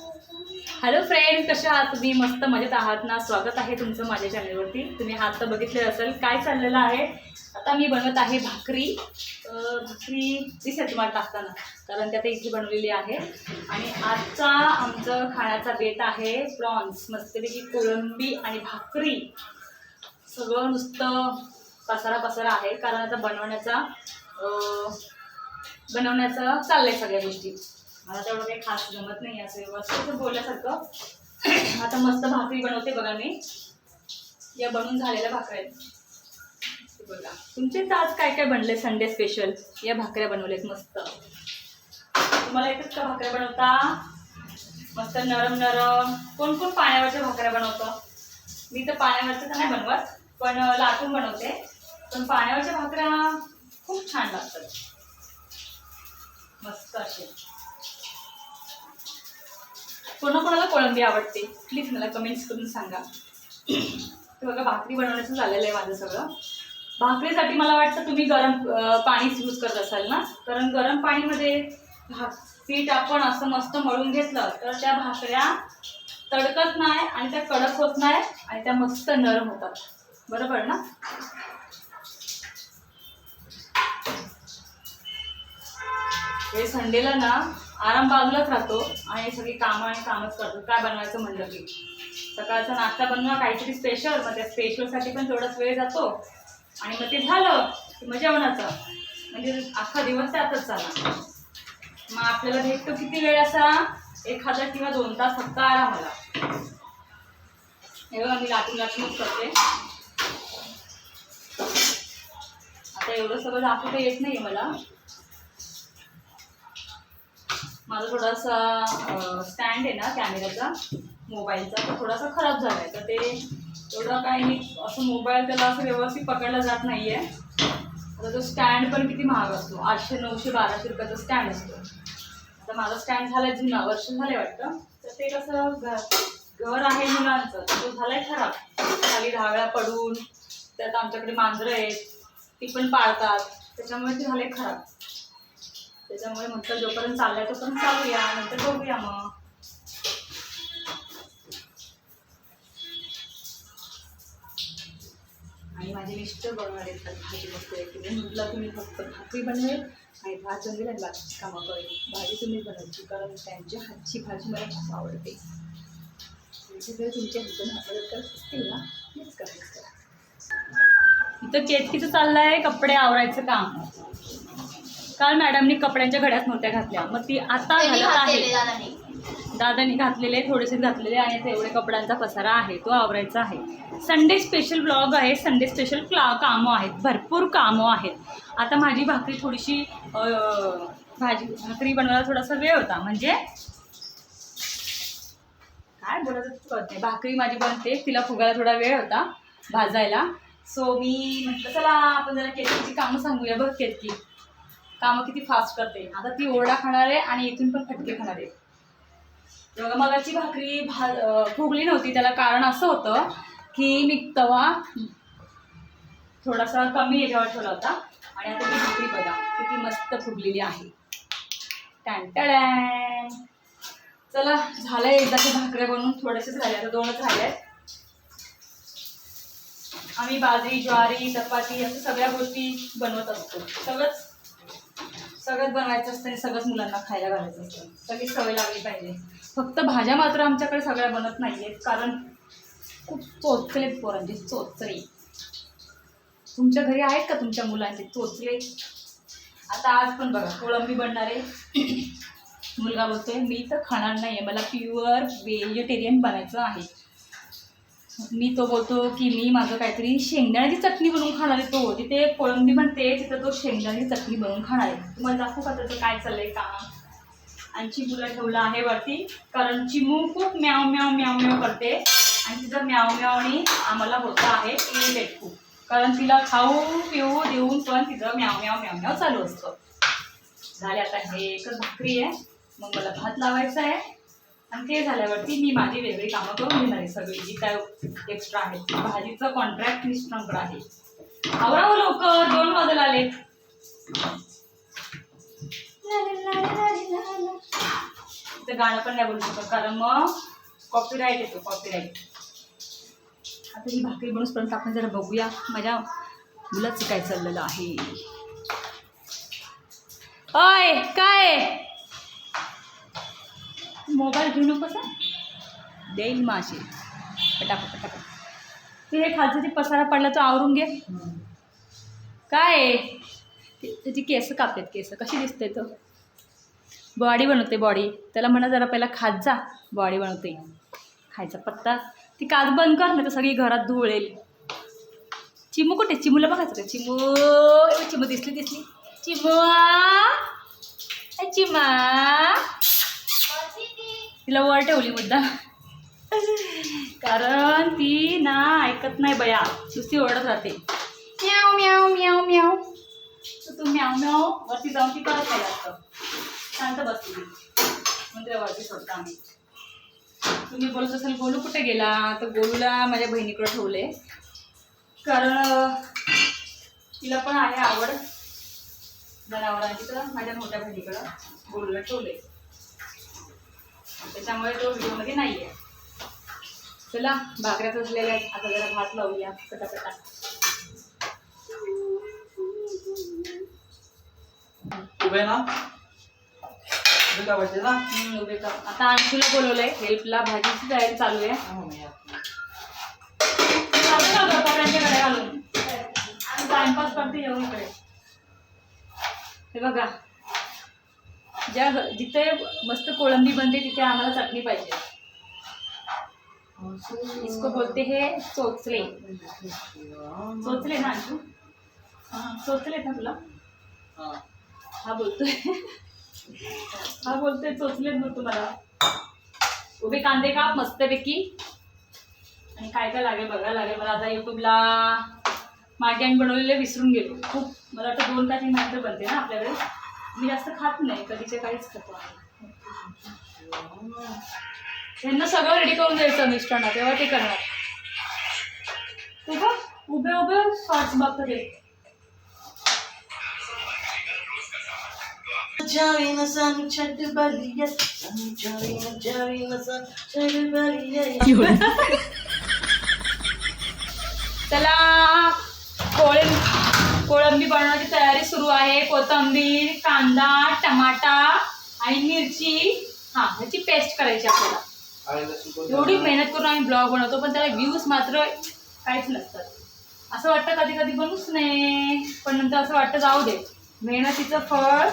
Hello friend कशा आहात तुम्ही? मस्त मजेत आहात ना? स्वागत आहे तुमचं माझ्या चॅनलवरती तुम्ही हात तर बघितले असेल काय चाललेलं आहे. आता मी बनवत आहे भाकरी. भाकरी दिसेल तुम्हाला टाकताना कारण त्यात इथे बनवलेली आहे. आणि आजचा आमचं खाण्याचा बेत आहे प्रॉन्स. मस्तपैकी कोळंबी आणि भाकरी. सगळं नुसतं पसारा पसारा आहे कारण आता बनवण्याचा अं, बनवण्याचं चाललंय सगळ्या गोष्टी. मला तेवढं काही खास जमत नाही असं व्यवस्थित बोलल्यासारखं. आता मस्त भाकरी बनवते बघा मी. या बनवून झालेल्या भाकऱ्या. आहेत बघा. तुमचे आज काय काय बनले संडे स्पेशल या भाकऱ्या बनवल्यात मस्त. तुम्हाला एकच का भाकऱ्या बनवता. मस्त नरम नरम. कोण कोण पाण्यावरच्या भाकऱ्या बनवतं? मी तर पाण्यावरच्या तर नाही बनवत पण लाटून बनवते. पण पाण्यावरच्या भाकऱ्या खूप छान लागतात. मस्त असे. कोणाकोणाला कोळंबी आवडते? प्लीज मला कमेंट्स करून सांगा. ते बघा भाकरी बनवण्याचं झालेलं आहे माझं सगळं. भाकरीसाठी मला वाटतं तुम्ही गरम पाणीच यूज करत असाल ना? कारण गरम पाणीमध्ये भा पीठ आपण असं मस्त मळून घेतलं तर त्या भाकऱ्या तडकत नाही आणि त्या कडक होत नाही आणि त्या मस्त नरम होतात. बरोबर ना? हे संडेला ना आराम बाजूलाच राहतो आणि सगळी कामं आणि कामच करतो. काय बनवायचं म्हणलं की सकाळचा नाश्ता बनवा काहीतरी स्पेशल मग त्या स्पेशलसाठी पण तेवढाच वेळ जातो. आणि मग ते झालं मग जेवणाचं. म्हणजे अख्खा दिवस त्यातच झाला. मग आपल्याला भेटतो किती वेळ असा? एखादा किंवा दोन तास फक्त आरामाला. हे बघा मी लाटून लाटूनच करते. आता एवढं सगळं दाखवता येत नाही मला. माझा थोडासा स्टँड आहे ना कॅमेराचा मोबाईलचा तो थोडासा खराब झाला आहे तर ते एवढं काही मी असं मोबाईल त्याला असं व्यवस्थित पकडला जात नाही आहे आता तो स्टँड पण किती महाग असतो? आठशे नऊशे बाराशे रुपयाचा स्टँड असतो. आता माझा स्टँड झाला आहे जुना वर्ष झाले वाटतं. तर ते कसं घर आहे मुलांचं तर तो आहे खराब. खाली दहा वेळा पडून त्यात आमच्याकडे मांजरं आहेत ती पण पाळतात. त्याच्यामुळे ते झाले खराब. त्याच्यामुळे म्हटलं जोपर्यंत चाललाय तोपर्यंत चालूया नंतर बघूया मग. आणि माझे मिस्टर बनवणार आहेत भाजी मस्त म्हटलं तुम्ही फक्त भाकरी बनवेल आणि भात बनवेल आणि बाकीची कामं करेल. भाजी तुम्ही बनवायची कारण त्यांच्या हातची भाजी मला खूप आवडते. म्हणजे जर तुमच्या हातून हाताला करत असतील ना? प्लीज कमेंट करा. इथं केतकीचं चाललंय कपडे आवरायचं काम. काल मॅडमनी कपड्यांच्या घड्यात नव्हत्या घातल्या. मग ती आता घालत आहे. दादाने. घातलेले थोडेसे घातलेले आणि आता एवढे कपड्यांचा पसारा आहे तो आवरायचा आहे. संडे स्पेशल ब्लॉग आहे. संडे स्पेशल क्ला कामं आहेत. भरपूर कामं आहेत. आता माझी भाकरी थोडीशी भाजी भाकरी बनवायला थोडासा वेळ होता. म्हणजे काय बोलायचं कळत नाही भाकरी माझी बनते. तिला फुगायला थोडा वेळ होता भाजायला. सो मी म्हटलं चला आपण जरा केतकीची कामं सांगूया बघ केतकी. कामं किती फास्ट करते. आता ती ओरडा खाणार आहे आणि इथून पण फटके खाणार. आहे मगाची भाकरी भा फुगली नव्हती. त्याला कारण असं होतं की मी तवा थोडासा कमी याच्यावर ठेवला होता. आणि आता ती भाकरी बघा किती मस्त फुगलेली आहे. टॅन चला झालंय एकदाच्या भाकऱ्या बनवून. थोडेसे झाले आता दोनच झाले आहेत. आम्ही बाजरी ज्वारी चपाती असं सगळ्या गोष्टी बनवत असतो. सगळंच सगळंच बनवायचं असतं आणि सगळंच मुलांना खायला घालायचं असतं. सगळी सवय लागली पाहिजे. फक्त भाज्या मात्र आमच्याकडे सगळ्या बनत नाही आहेत कारण खूप चोचले पोरांचे चोचले. तुमच्या घरी आहेत का तुमच्या मुलांचे चोचले? आता आज पण बघा कोळंबी बनणार आहे. मुलगा बोलतोय मी तर खाणार नाही आहे मला प्युअर व्हेजिटेरियन बनायचं आहे. मी तो बोलतो की मी माझं काहीतरी शेंगदाण्याची चटणी बनवून खाणार आहे तो. तिथे कोळंबी म्हणते तिथं तो शेंगदाण्याची चटणी बनवून खाणार आहे. तुम्हाला दाखवू का त्याचं काय चाललंय काम? आणि चिमूला ठेवलं आहे वरती कारण चिमू खूप म्याव म्याव म्याव म्याव करते. आणि तिचं म्याव म्यावनी आम्हाला होतं आहे इरिटेट खूप. कारण तिला खाऊ पिऊ देऊन पण तिचं म्याव म्याव म्याव म्याव चालू असतं. झाले आता हे एकच भाकरी आहे. मग मला भात लावायचा आहे. आणि ते झाल्यावरती मी माझी वेगळी कामं करून घेणार आहे सगळी. जी काय एक्स्ट्रा आहेत. भाजीचं कॉन्ट्रॅक्ट मिस्टरांकडे आहे. आवरावं लोक दोन वाजायला आले. तिथं गाणं पण नाही बोलू शकत. कारण मग कॉपीराईट येतो कॉपीराईट आता ही भाकरी बनूसपर्यंत आपण जरा बघूया. माझ्या मुलाचं काय चाललेलं आहे. अय काय मोबाईल घेऊ नकोस? देईल माशी. पटापट पटापट. ते हे खालचं ते पसारा पडला तो आवरून घे. काय त्याची केस कापतात केस. कशी दिसते तो? बॉडी बनवते बॉडी. त्याला म्हणा जरा पहिला खात जा. बॉडी बनवते. खायचा पत्ता. ती काच बंद कर नाही तर सगळी घरात धूळ येईल. चिमू कुठे? चिमूला बघायचं का? चिमू. चिमू दिसली दिसली. चिमू चिमा. तिला वर ठेवली मुद्दा. कारण ती ना ऐकत नाही बया. नुसती ओरडत राहते. म्याव म्याव म्याव म्याव. तर तू म्याव म्याव वरती जाऊन ती करत नाही असतं शांत बसली म्हणजे मग तिला वरती सोडता आम्ही. तुम्ही बोलत असाल गोलू कुठे गेला? तर गोलूला माझ्या बहिणीकडे ठेवले. कारण तिला पण आहे आवड. जनावरांची तर माझ्या मोठ्या बहिणीकडं गोलूला ठेवले. त्याच्यामुळे तो व्हिडिओमध्ये नाही आहे चला भाकऱ्याच असलेल्या आहेत. आता जरा भात लावूया. पटापटा. उभे ना. उभे का बसले ना? हम्म, उभे. आता अंशूला बोलवलंय. हेल्पला भाजीची तयारी चालू आहे. चालू घालून. टाइमपास करते येऊन इकडे. हे बघा. ज्या जिथे मस्त कोळंबी बनते तिथे आम्हाला चटणी पाहिजे. इसको बोलते हे चोचले. चोचले ना अंशू चोचले ना तुला? हा. बोलतोय. हा बोलतोय चोचलेत मग तुम्हाला. उभे कांदे काप मस्तपैकी. आणि काय काय लागेल बघायला लागेल मला आता युट्यूबला मागे आम्ही बनवलेले विसरून गेलो. खूप मला वाटतं दोन तीन नंतर बनते ना आपल्याकडे. मी जास्त खात नाही कधीचे काहीच खातो आम्ही. यांना सगळं रेडी करून द्यायचं मिस्टरांना तेव्हा ते करणार. तू बघ उभे उभे शॉर्ट्स बघतो ते जावी नसन छट बलिया जावी न जावी नसन छट बलिया चला कोळी कोळंबी बनवण्याची तयारी सुरू आहे. कोथिंबीर कांदा टमाटा आणि मिरची. हा ह्याची पेस्ट करायची आपल्याला. एवढी मेहनत करून आम्ही ब्लॉग बनवतो पण त्याला व्ह्यूज मात्र काहीच नसतात. असं वाटतं कधी कधी बनूच नाही पण नंतर असं वाटतं जाऊ दे. मेहनतीचं फळ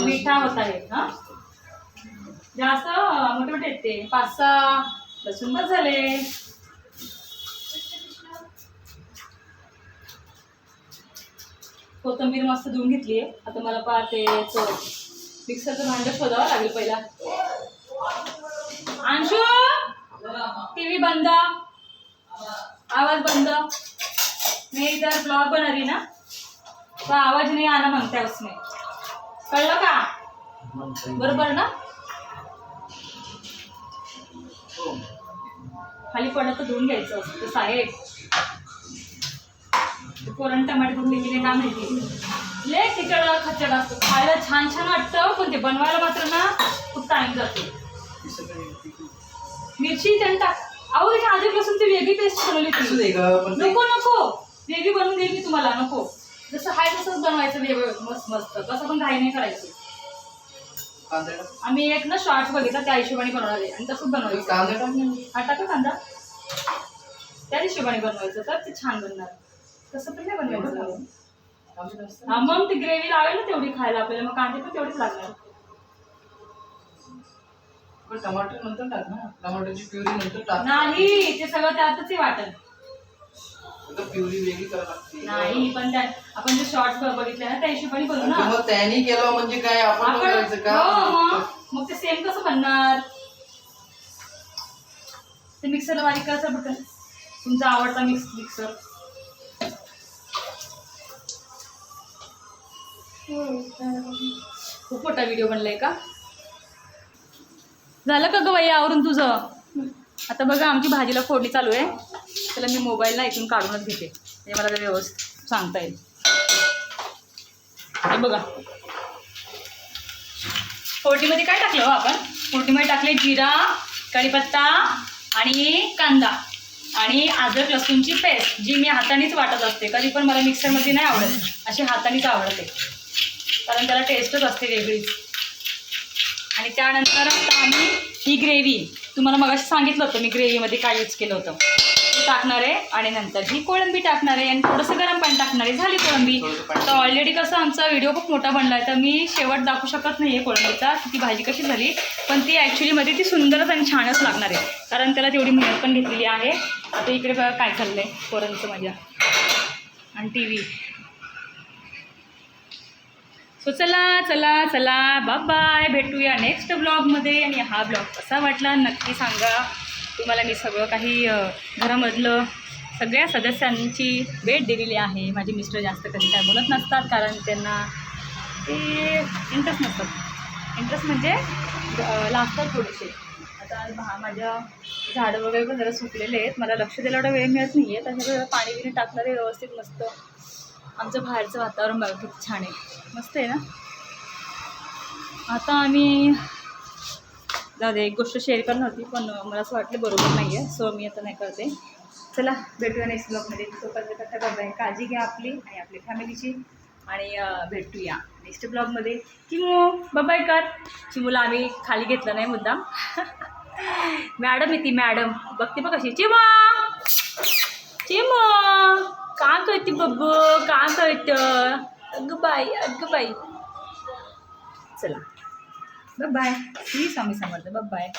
मिठा होत आहे हा? जास्त मोठे मोठे आहेत ते. पाच सहा लसूण बस झाले. कोथिंबीर मस्त धुवून घेतली आहे. आता मला पाहते मिक्सरचं भांडं शोधावं लागेल पहिला. अंशू! टीव्ही बंद. आवाज बंद. मी इधर ब्लॉग बना रही ना तो आवाज नहीं आना मांगता है उसमें कळलं का? बरोबर ना? खाली पडलं तर धुवून घ्यायचं. असतं साहेब. कोरण टमाटे धुवून गेले ना माहिती लय तिकड खचड असतो. खायला छान छान वाटतं पण ते बनवायला मात्र ना खूप टाइम जातो. मिरची त्याने टाक. अहो त्याच्या लसूण ती वेगळी पेस्ट बनवली होती. नको नको. वेगळी बनवून देईल मी तुम्हाला नको. जसं हाय तसंच बनवायचं वेगळं मस्त मस्त. कसं पण घाई नाही करायचं. आम्ही एक ना शॉर्ट्स बघितला त्या हिशोबाने आहे आणि तसंच बनवायचं कांदा टाक. ना. हा टाका कांदा. त्या हिशोबाने बनवायचं तर ते छान बनणार. तसं पण नाही. बनवायचं हा मग ती ग्रेव्ही लावेल ना तेवढी खायला आपल्याला. मग कांदे पण तेवढीच लागणार. पण टमाटर नंतर टाक ना. टमाटरची प्युरी नंतर टाक. नाही ते सगळं त्यातच आहे प्युरी वेगळी लागते. नाही पण त्या आपण जे शॉर्ट्स बघितले ना त्या हिशोबाने करू आणि ना मग त्यांनी केलं म्हणजे काय आपण पण आपण करायचं हो, का मग. मग ते सेम कसं बनणार? ते मिक्सरला बारीक करायचं बटन तुमचा आवडता मिक्स मिक्सर खूप मोठा व्हिडिओ बनलाय का? झालं का ग बाई आवरून तुझं? आता बघा आमची भाजीला फोडणी चालू आहे. त्याला मी मोबाईलला इथून काढूनच घेते. म्हणजे मला ते व्यवस्थित सांगता येईल. हे बघा. फोडणीमध्ये काय टाकलं हो आपण? फोडणीमध्ये टाकले जिरा कढीपत्ता आणि कांदा आणि अद्रक लसूणची पेस्ट जी मी हातानेच वाटत असते. कधी पण मला मिक्सरमध्ये नाही आवडत. अशी हातानेच आवडते. कारण त्याला टेस्टच असते वेगळीच. आणि त्यानंतर आता आम्ही ही ग्रेव्ही तुम्हाला मगाशी सांगितलं होतं मी ग्रेव्हीमध्ये काय यूज केलं होतं. ते टाकणार आहे आणि नंतर ही कोळंबी टाकणार आहे आणि थोडंसं गरम पाणी टाकणार आहे. झाली कोळंबी. आता ऑलरेडी कसं आमचा व्हिडिओ खूप मोठा बनला आहे तर मी शेवट दाखवू शकत नाही आहे कोळंबीचा की ती भाजी कशी झाली. पण ती ॲक्च्युलीमध्ये ती सुंदरच आणि छानच लागणार आहे. कारण त्याला तेवढी मेहनत पण घेतलेली आहे. आता इकडे बघा काय चाललं आहे पोरांचं माझ्या. आणि टी व्ही सो चला चला चला. बाय भेटूया नेक्स्ट ब्लॉगमध्ये आणि हा ब्लॉग कसा वाटला नक्की सांगा. तुम्हाला मी सगळं काही घरामधलं सगळ्या सदस्यांची भेट दिलेली आहे. माझे मिस्टर जास्त कधी काय बोलत नसतात कारण त्यांना ते इंटरेस्ट नसतात. इंटरेस्ट म्हणजे लागतात थोडेसे. आता भा माझ्या झाडं वगैरे पण जरा सुकलेले आहेत. मला लक्ष द्यायला एवढा वेळ मिळत नाही आहे त्याच्यामुळे पाणी बिणी टाकणारे व्यवस्थित मस्त आमचं बाहेरचं वातावरण बघा किती छान आहे. मस्त आहे ना? आता आम्ही जाऊ दे एक गोष्ट शेअर करणार होती पण मला असं वाटलं बरोबर नाही आहे सो मी आता नाही करते. चला भेटूया नेक्स्ट ब्लॉगमध्ये तोपर्यंत कथा करताय काळजी घ्या आपली आणि आपली फॅमिलीची. आणि भेटूया नेक्स्ट ब्लॉगमध्ये चिमू बाबाय कर. चिमूला आम्ही खाली घेतलं नाही मुद्दाम. मॅडम येते मॅडम. बघते बघ कशी चिमा! चिमू! का करते बब्बू का करत अगं बाई अगं बाई. चला. बाय श्री स्वामी समर्थ. बाय